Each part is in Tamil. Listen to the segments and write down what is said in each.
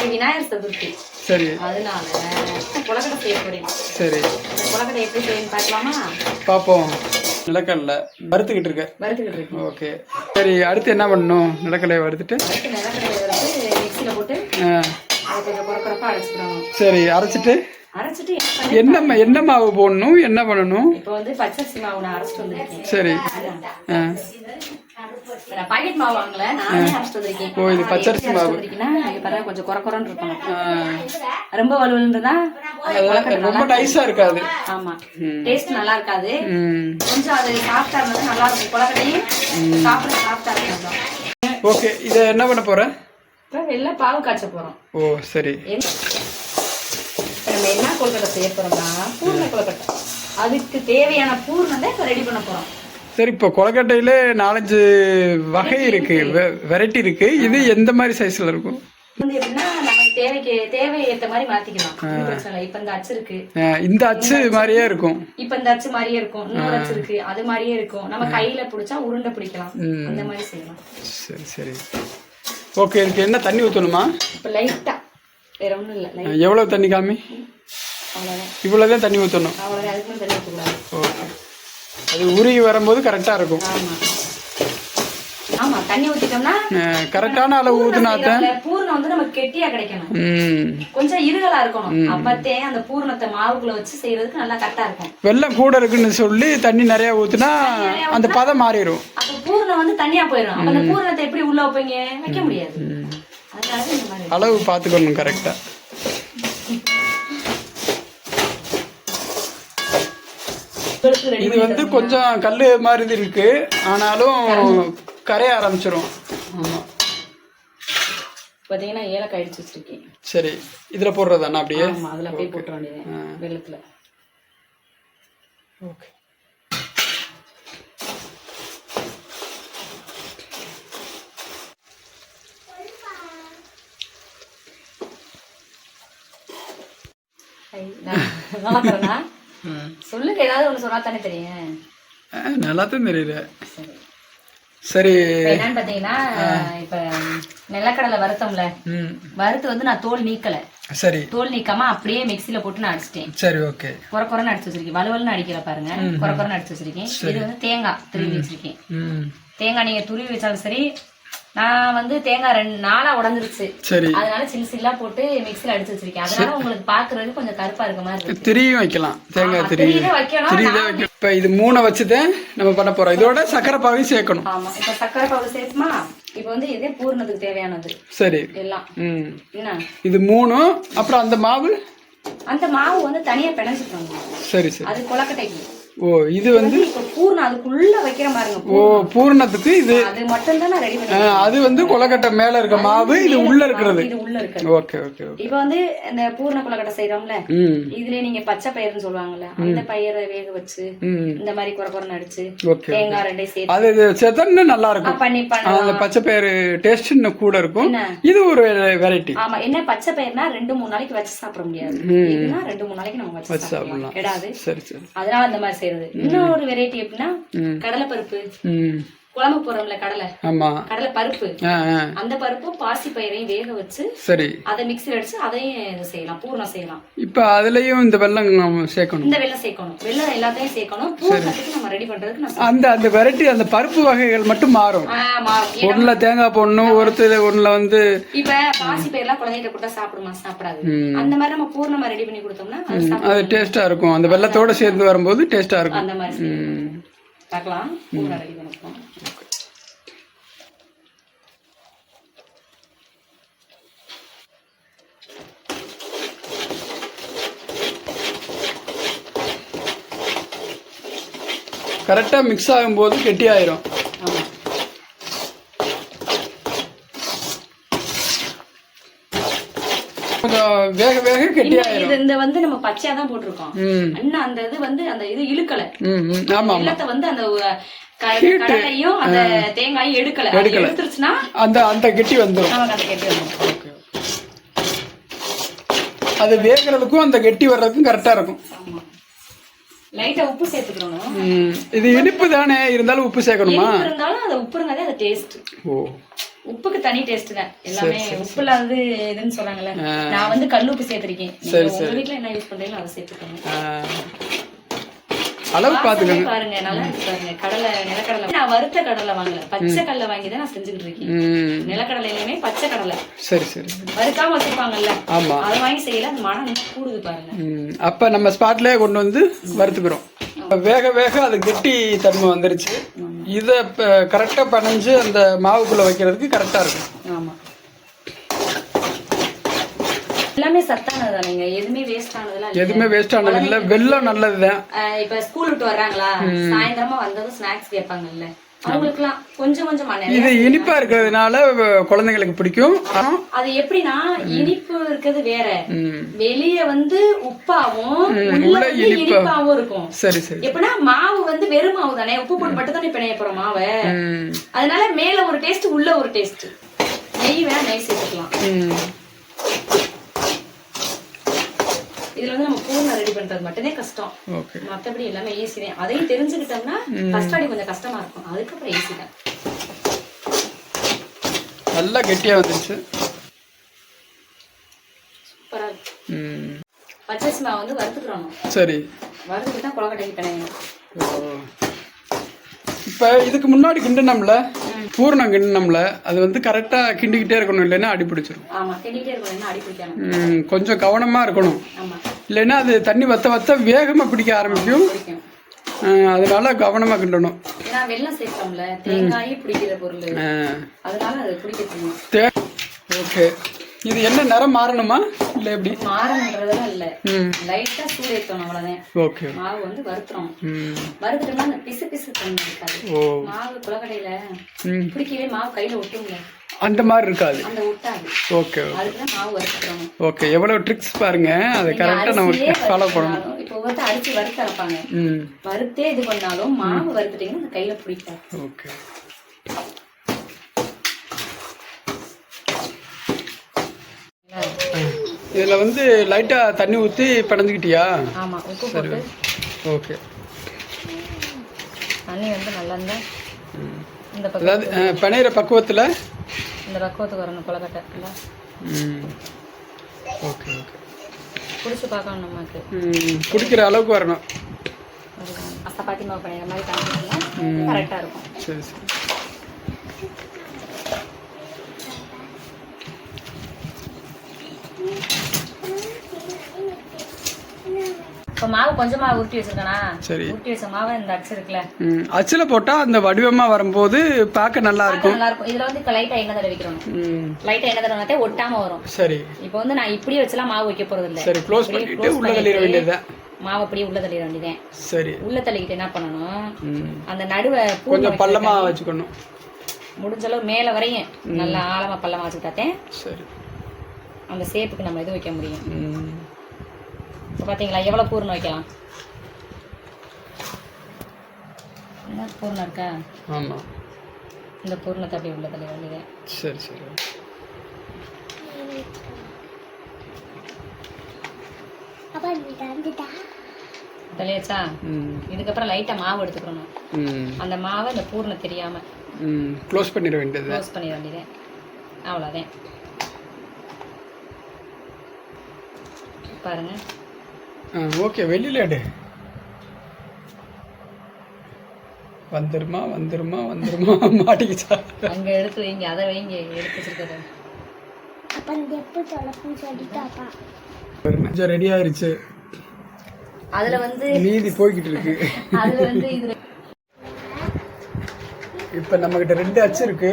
இன்னைக்கு விநாயகர் சதுர்த்தி. சரி. அதனால கொலக்கட்டை செய்ய போறேன். சரி. கொலக்கட்டை எப்படி செய்யணும் பார்க்கலாமா? பார்ப்போம் நிலக்கடலை வறுத்துக்கிட்டு இருக்க வறுத்துக்கிட்டு இருக்கேன் ஓகே. சரி அடுத்து என்ன பண்ணணும்? நிலக்கடலையை வறுத்துட்டு? வறுத்து நிலக்கடலை வறுத்து மிக்சியில் போட்டு ஆ, அதை கொஞ்சம் குறக்குறப்பா அரைச்சிக்கணும். சரி அரைச்சிட்டு? அரைச்சிட்டு என்ன என்ன மாவு போடணும்? என்ன பண்ணணும்? இப்போ வந்து பச்சரிசி மாவு நான் அரைச்சிட்டு வந்திருக்கேன். சரி. ஆ. பாக்கெட் மாவு வாங்கல? நானே அரைச்சிட்டு வந்திருக்கேன். ஓ, இது பச்சரிசி மாவு. வந்திருக்கேன்னா இங்க பாருங்க கொஞ்சம் குறை குறைன்னு ரொம்ப வலுவலுன்றதா? ரொம்ப நைஸா இருக்காது. ஆமா. டேஸ்ட் நல்லா இருக்காது. கொஞ்சம் அது சாஃப்டா இருந்தா நல்லா இருக்கும். கொலக்கட்டையும் சாப்பிட சாஃப்டா இருக்கும். ஓகே இதை என்ன பண்ண போற? வெள்ளை பாவு காய்ச்ச போறோம். ஓ சரி. என்ன- நம்ம என்ன கொழுக்கட்டை செய்ய போறோம்னா பூர்ண கொழுக்கட்டை. அதுக்கு தேவையான பூர்ணத்தை இப்போ ரெடி பண்ண போறோம். சரி இப்போ கொலக்கட்டையில நாலஞ்சு வகை இருக்கு. வெரைட்டி இருக்கு. இது எந்த மாதிரி சைஸ்ல இருக்கும்? தேவைக்கு தேவை ஏத்த மாதிரி மாத்திக்கலாம். இப்ப இந்த அச்சு இருக்கு. இந்த அச்சு மாதிரியே இருக்கும். இப்ப இந்த அச்சு மாதிரியே இருக்கும். இன்னொரு அச்சு இருக்கு. அது மாதிரியே இருக்கும். நம்ம கையில பிடிச்சா உருண்டை பிடிக்கலாம். அந்த மாதிரி செய்யலாம். சரி சரி. ஓகே இதுக்கு என்ன தண்ணி ஊற்றணுமா இப்ப லைட்டா வேற ஒண்ணும் இல்ல. லைட் எவ்வளோ தண்ணி காமி? இவ்வளோதான் தண்ணி ஊற்றணும் அவ்வளவுதான். அதுக்கு தண்ணி ஊற்றக்கூடாது ஓகே அது உருகி வரும்போது கரெக்டாக இருக்கும். தண்ணி கரெக்டான அளவு பூர்ணம் வந்து நமக்கு கிடைக்கணும். கொஞ்சம் இருகலா இருக்கணும். அப்பத்தே அந்த பூர்ணத்தை மாவுக்குள்ள வச்சு செய்யறதுக்கு நல்லா கரெக்டா இருக்கும். வெள்ளம் கூட இருக்குன்னு சொல்லி தண்ணி நிறைய ஊற்றினா அந்த பதம் மாறிடும். அப்ப பூர்ணம் வந்து தனியா போயிடும் அந்த பூர்ணத்தை எப்படி உள்ள வைப்பீங்க? வைக்க முடியாது. அளவு பார்த்துக்கணும் கரெக்டாக உங்களுக்கு ரெடி இது வந்து கொஞ்சம் கல் மாதிரி இருக்கு. ஆனாலும் கரைய ஆரம்பிச்சிரும். ஆமாம் பாத்தீங்கன்னா ஏலக்காய் அடிச்சு வச்சிருக்கேன். சரி. இதில் போடுறதாண்ணா அப்படியே? அதுல அப்படியே போட்டுற வேண்டியது. வெள்ளத்துல. ஓகே நல்லா? சொல்லுங்க ஏதாவது ஒண்ணு சொன்னா தானே தெரியும். நல்லா தான் தெரியல சரி. என்னன்னு பாத்தீங்கன்னா இப்ப நிலக்கடலை வறுத்தோம்ல வறுத்து வந்து நான் தோல் நீக்கல. சரி. தோல் நீக்காம அப்படியே மிக்ஸில போட்டு நான் அடிச்சிட்டேன். சரி ஓகே. குறை குறைன்னு அடிச்சு வச்சிருக்கேன். வலுவலுன்னு அடிக்கல பாருங்க. குறை குறைன்னு அடிச்சு வச்சிருக்கேன். இது வந்து தேங்காய் துருவி வச்சிருக்கேன். தேங்காய் நீங்க துருவி வச்சாலும் சரி நான் வந்து தேங்காய் ரெண்டு நாளா உடஞ்சிருச்சு. சரி. அதனால சில்லு சில்லா போட்டு மிக்ஸில அடிச்சு வச்சிருக்கேன். அதனால உங்களுக்கு பாக்குறதுக்கு கொஞ்சம் கருப்பா இருக்க மாதிரி திரியும் வைக்கலாம். தேங்காய் திரி திரியில வைக்கணும். இப்போ இது மூணை வச்சுதான் நம்ம பண்ண போறோம். இதோட சக்கரை பாவையும் சேர்க்கணும். ஆமா இப்ப சக்கரை பாவு சேர்த்துமா? இப்ப வந்து இதே பூர்ணத்துக்கு தேவையானது. சரி. எல்லாம். என்ன? இது மூணும். அப்புறம் அந்த மாவு? அந்த மாவு வந்து தனியா பிணைஞ்சுக்கணும். சரி சரி. அது கொலக்கட்டைக்கு ஓ இது வந்து பூர்ணம் அதுக்குள்ள வைக்கிற பாருங்க ஓ பூர்ணத்துக்கு இது அது மட்டும் தான் ரெடி பண்ணி அது வந்து கொலக்கட்டை மேல இருக்க மாவு இது உள்ள இருக்கிறது. இது உள்ள இருக்கு ஓகே ஓகே இப்ப வந்து இந்த பூர்ண கொலக்கட்டை செய்யறோம்ல ம். இதுல நீங்க பச்சை பயிர்னு சொல்லுவாங்கல்ல அந்த பயிரை வேக வச்சு இந்த மாதிரி குறை குறை அடிச்சு தேங்காய் ரெண்டையும் சேர்த்து அது இன்னும் நல்லா இருக்கும். பண்ணி அந்த பச்சை பயிறு டேஸ்ட் இன்னும் கூட இருக்கும்? இது ஒரு வெரைட்டி ஆமா என்ன பச்சை பயிர்னா ரெண்டு மூணு நாளைக்கு வச்சு சாப்பிட முடியாது. இதுனா ரெண்டு மூணு நாளைக்கு நம்ம வச்சு சாப்பிடலாம். கெடாது. சரி சரி. அதனால அந்த மாதிரி செய்யறது இன்னொரு வெரைட்டி எப்படின்னா கடலை பருப்பு ம். குழம்பு போடுறோம்ல கடலை. ஆமா. கடலை பருப்பு. அந்த பருப்பும் பாசி பயிரையும் வேக வச்சு சரி. அதை மிக்ஸில் அடிச்சு அதையும் செய்யலாம் பூர்ணம் செய்யலாம். இப்போ அதுலயும் இந்த வெல்லம் நம்ம சேர்க்கணும். இந்த வெள்ளம் சேர்க்கணும். வெள்ளம் எல்லாத்தையும் சேர்க்கணும். பூர்ணத்துக்கு நம்ம ரெடி பண்றதுக்கு அந்த அந்த வெரைட்டி அந்த பருப்பு வகைகள் மட்டும் மாறும். ஒண்ணுல தேங்காய் போடணும் ஒருத்தர் ஒண்ணுல வந்து இப்ப பாசி பயிரெல்லாம் குழந்தைகிட்ட கொடுத்தா சாப்பிடுமா? சாப்பிடாது. அந்த மாதிரி நம்ம பூர்ணமா ரெடி பண்ணி கொடுத்தோம்னா அது டேஸ்டா இருக்கும். அந்த வெள்ளத்தோட சேர்ந்து வரும்போது டேஸ்டா இருக்கும். அந்த மாதிரி. பார்க்கலாம் பூர்ணம் ரெடி பண்ணிக்கலாம் கரெக்டாக மிக்ஸ் ஆகும்போது கெட்டியாயிரும் ஆமா கொஞ்சம் வேக வேக கெட்டியாயிரும் இது இந்த வந்து நம்ம பச்சையா தான் போட்டிருக்கோம் இன்னும் அந்த இது வந்து அந்த இது இழுக்கல. ஆமா வெள்ளத்தை வந்து அந்த கடலையும் அந்த தேங்காயும் எடுக்கல. எடுத்துருச்சுன்னா அந்த அந்த கெட்டி வந்துடும் நமக்கு அந்த கெட்டி வந்துடும் அது வேகிறதுக்கும் அந்த கெட்டி வர்றதுக்கும் கரெக்டா இருக்கும். ஆமா. லைட்டா உப்பு சேர்த்துக்கணும்? இது இனிப்பு தானே. இருந்தாலும் உப்பு சேர்க்கணுமா? இருந்தாலும் அந்த உப்பு இருந்தாலே அது டேஸ்ட் ஓ. உப்புக்கு தனி டேஸ்ட் தான். எல்லாமே உப்பு இல்லாதது எதுன்னு சொல்றாங்கல்ல நான் வந்து கல் உப்பு சேர்த்திருக்கேன். நீங்க உங்க வீட்ல என்ன யூஸ் பண்றீங்களோ அதை சேர்த்துக்கோங்க. அளவு பார்த்துக்கோங்க. வாசமே பாருங்க நல்லா பாருங்க. கடலை நிலக்கடலை நான் வறுத்த கடலை வாங்கல. பச்சை கடலை வாங்கி தான் நான் செஞ்சுக்கிட்டு இருக்கேன். நிலக்கடலையிலுமே பச்சை கடலை. சரி சரி. வறுக்காம வச்சிருப்பாங்கல்ல. ஆமாம் அதை வாங்கி செய்யல அந்த மனம் கூடுது பாருங்க. அப்ப நம்ம ஸ்பாட்லயே கொண்டு வந்து வறுத்துக்கிறோம். வேக வேக அது கெட்டி தன்மை வந்துருச்சு. இதை கரெக்டாக பனைஞ்சு அந்த மாவுக்குள்ள வைக்கிறதுக்கு கரெக்டாக இருக்கும் ஆமா எல்லாமே சத்தானது தானேங்க எதுவுமே வேஸ்ட் ஆனதுலாம். எதுவுமே வேஸ்ட் ஆனது இல்லை. வெள்ளம் நல்லதுதான். இப்ப ஸ்கூல் விட்டு வர்றாங்களா? சாயந்தரமா வந்ததும் ஸ்நாக்ஸ் கேட்பாங்கல்ல. இது இனிப்பா இருக்கிறதுனால குழந்தைங்களுக்கு பிடிக்கும். அது எப்படின்னா இனிப்பு இருக்கிறது வேற. வெளிய வந்து உப்பாவும் உள்ள இனிப்பாவும் இருக்கும். சரி சரி. எப்படின்னா மாவு வந்து வெறும் மாவு தானே? உப்பு போட்டு மட்டும் தானே பிணைய போறோம் மாவை. அதனால மேல ஒரு டேஸ்ட் உள்ள ஒரு டேஸ்ட் நெய் வேணா நெய் சேர்த்துக்கலாம். இதுல வந்து நம்ம பூர்ணம் ரெடி பண்றது மட்டும்தான் கஷ்டம். மத்தபடி எல்லாமே ஈஸி தான். அதையும் தெரிஞ்சுக்கிட்டோம்னா கஷ்டாடி கொஞ்சம் கஷ்டமா இருக்கும். அதுக்கப்புறம் ஈஸி தான். நல்லா கெட்டியா வந்துருச்சு. சூப்பரா இருக்கு. பச்சரிசி மாவு வந்து வறுத்துக்கிறோம் சரி. வறுத்துட்டு தான் குழக்கட்டைக்கு பிணையணும். இப்ப இதுக்கு முன்னாடி கிண்டினோம்ல? பூர்ணம் கிண்டினோம்ல அது வந்து கரெக்டா கிண்டிக்கிட்டே இருக்கணும் இல்லைன்னா அடி பிடிச்சிரும். கொஞ்சம் கவனமா இருக்கணும். இல்லைன்னா அது தண்ணி வத்த வத்த வேகமா பிடிக்க ஆரம்பிக்கும். அதனால கவனமா கிண்டணும். ஓகே. இது என்ன நிறம் மாறணுமா? இல்லை எப்படி? மாறணுன்றதெல்லாம் இல்ல. லைட்டா சூடு ஏற்றணும் அவ்வளவுதான். ஓகே மாவு வந்து வறுத்துறோம் ம். வறுத்துட்டோம்னா அந்த பிசு பிசு தண்ணி இருக்காது. மாவு குளக்கடையில ம். பிடிக்கவே மாவு கையில ஒட்டுங்க அந்த மாதிரி இருக்காது. அந்த ஒட்டாது. ஓகே அதுக்குதான் மாவு வறுத்துக்கிறோம் ஓகே எவ்வளோ ட்ரிக்ஸ் பாருங்க. அதை கரெக்டாக நம்ம ஃபாலோ பண்ணணும். இப்போ ஒருத்தர் அரிசி வறுத்து அரைப்பாங்க. ம். வறுத்தே இது பண்ணாலும் மாவு வறுத்துட்டீங்கன்னா கையில பிடிக்காது. ஓகே. இதில் வந்து லைட்டாக தண்ணி ஊற்றி பிணைஞ்சிக்கிட்டியா? ஆமா உப்பு போட்டு. ஓகே. தண்ணி வந்து நல்லா இருந்தா இந்த பக்கம் அதாவது பிணையிற பக்குவத்தில்? இந்த பக்குவத்துக்கு வரணும் குளக்கட்டை இல்ல ம். Okay okay. குடிச்சு பார்க்கணும் நமக்கு ம் பிடிக்கிற அளவுக்கு வரணும். சப்பாத்தி மாவு பண்ணிடுற மாதிரி காமிச்சிங்கன்னா கரெக்டா இருக்கும். சரி சரி. இப்போ மாவு கொஞ்சமா உருட்டி வச்சிருக்கேனா? சரி. உருட்டி வச்ச மாவை இந்த அச்சு இருக்குல்ல. அச்சில் போட்டால் அந்த வடிவமாக வரும்போது பார்க்க நல்லா இருக்கும். நல்லா இருக்கும். இதுல வந்து லைட்டா எண்ணெய் தடவிக்கிறோம் ம். லைட்டா எண்ணெய் தடவினாத்தே ஒட்டாம வரும். சரி. இப்போ வந்து நான் இப்படியே வச்சலாம் மாவு வைக்க போறது இல்ல. சரி க்ளோஸ் பண்ணிட்டு உள்ள தள்ளிட வேண்டியதுதான் மாவு அப்படியே உள்ள தள்ளிட வேண்டியதேன் சரி. உள்ள தள்ளிக்கிட்டு என்ன பண்ணணும்? ம். அந்த நடுவை கொஞ்சம் பள்ளமா வச்சுக்கணும். முடிஞ்ச அளவு மேல வரையும் நல்லா ஆழமா பள்ளமா வச்சுக்கிட்டாத்தே சரி. அந்த சேப்புக்கு நம்ம இது வைக்க முடியும். இப்போ பாத்தீங்களா எவ்வளவு பூர்ணம் வைக்கலாம்? என்ன பூர்ணம் இருக்கா? ஆமாம் இந்த பூர்ணத்தை அப்படியே உள்ள தள்ளிட வேண்டியதே சரி சரி. தள்ளியாச்சா? ம். இதுக்கப்புறம் லைட்டா மாவு எடுத்துக்கணும். ம். அந்த மாவை இந்த பூர்ணம் தெரியாம ம். க்ளோஸ் பண்ணிட வேண்டியது. க்ளோஸ் பண்ணிட வேண்டியதே. அவ்வளோதான் பாருங்க. ஓகே வெளியில எடு. வந்துருமா வந்துருமா வந்துருமா மாட்டிக்கிச்சா? அங்க எடுத்து வைங்க அதை வைங்க எடுத்து வச்சிருக்கிறது. கொஞ்சம் ரெடி ஆயிருச்சு. அதுல வந்து மீதி போய்கிட்டு இருக்கு. அதுல வந்து இதுல இப்போ நம்மக்கிட்ட ரெண்டு அச்சு இருக்கு.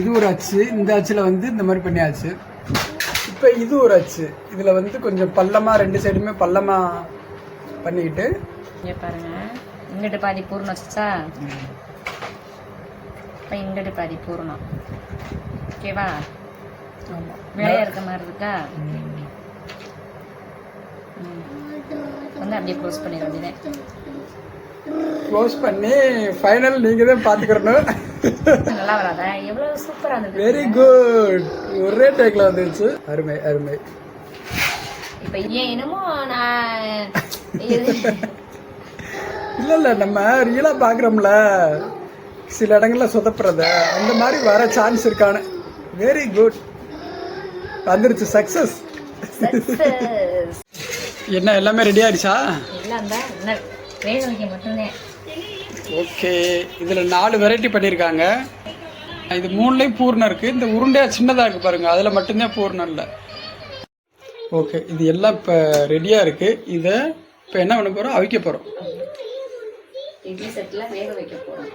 இது ஒரு அச்சு இந்த அச்சில் வந்து இந்த மாதிரி பண்ணியாச்சு. இப்போ இது ஒரு அச்சு. இதில் வந்து கொஞ்சம் பள்ளமாக ரெண்டு சைடுமே பள்ளமாக பண்ணிக்கிட்டு இங்க பாருங்க. இங்கிட்டு பாதி பூர்ணம் வச்சுச்சா? இப்போ இங்கிட்டு பாதி பூர்ணம். ஓகேவா ஆமாம் வேலையா இருக்க மாதிரி இருக்கா. வந்து அப்படியே க்ளோஸ் பண்ணிட வேண்டியதேன் க்ளோஸ் பண்ணி ஃபைனல் நீங்கள் தான் பார்த்துக்கிறணும் நல்லா வராதா? எவ்வளவு சூப்பரா இருந்தது. வெரி குட் ஒரே டேக்கில் வந்துருச்சு. அருமை அருமை. இப்ப ஏன் என்னமோ நான் இல்ல இல்ல நம்ம ரியலா பாக்குறோம்ல. சில இடங்கள்ல சொதப்புறத. அந்த மாதிரி வர சான்ஸ் இருக்கானு வெரி குட் வந்துருச்சு. சக்சஸ். என்ன எல்லாமே ரெடி ஆயிடுச்சா? எல்லாம் தான். வேக வைக்க மட்டும்தான். ஓகே. இதில் நாலு வெரைட்டி பண்ணியிருக்காங்க இது மூணுலேயும் பூர்ணம் இருக்குது இந்த உருண்டையாக சின்னதாக இருக்குது பாருங்கள் அதில் மட்டும்தான் பூர்ணம் இல்லை. ஓகே. இது எல்லாம் இப்போ ரெடியாக இருக்குது இதை இப்போ என்ன பண்ண போகிறோம் அவிக்க போகிறோம் இட்லி செட்டில் வேக வைக்க போகிறோம்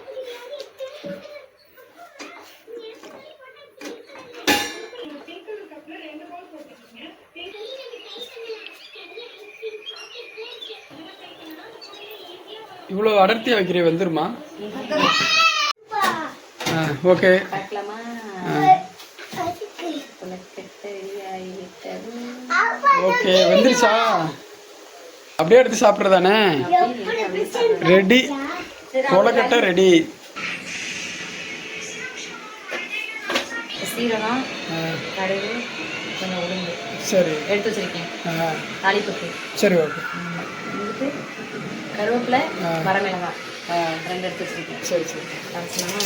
இவ்வளோ அடர்த்தியாக வைக்கிறே வந்துருமா? ஓகே. ஓகே வந்துருச்சா? அப்படியே எடுத்து சாப்பிட்றதானே. ரெடி. கொலக்கட்டை ரெடி. சீரகம் கடுகு கொஞ்சம் உளுந்து சரி. எடுத்து வச்சிருக்கேன். தாளிப்புக்கு. சரி ஓகே. வந்துட்டு கருவேப்பிலை. வரமிளகாய். ரெண்டு எடுத்து வச்சிருக்கேன். சரி சரி. தாளிச்சலாமா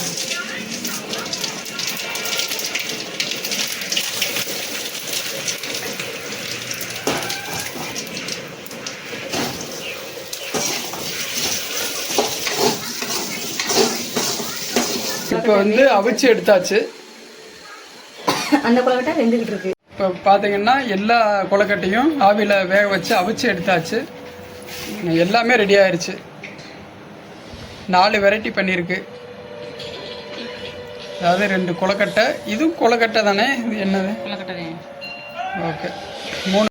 இப்போ வந்து அவிச்சு எடுத்தாச்சு. அந்த கொலக்கட்டை வெந்துகிட்டு இருக்கு. இப்போ பார்த்தீங்கன்னா எல்லா கொலக்கட்டையும் ஆவியில் வேக வச்சு அவிச்சு எடுத்தாச்சு. எல்லாமே ரெடி ஆயிருச்சு. நாலு வெரைட்டி பண்ணியிருக்கு. அதாவது ரெண்டு கொலக்கட்டை இதுவும் கொலக்கட்டை தானே? இது என்னது? கொலக்கட்டை ஓகே. மூணு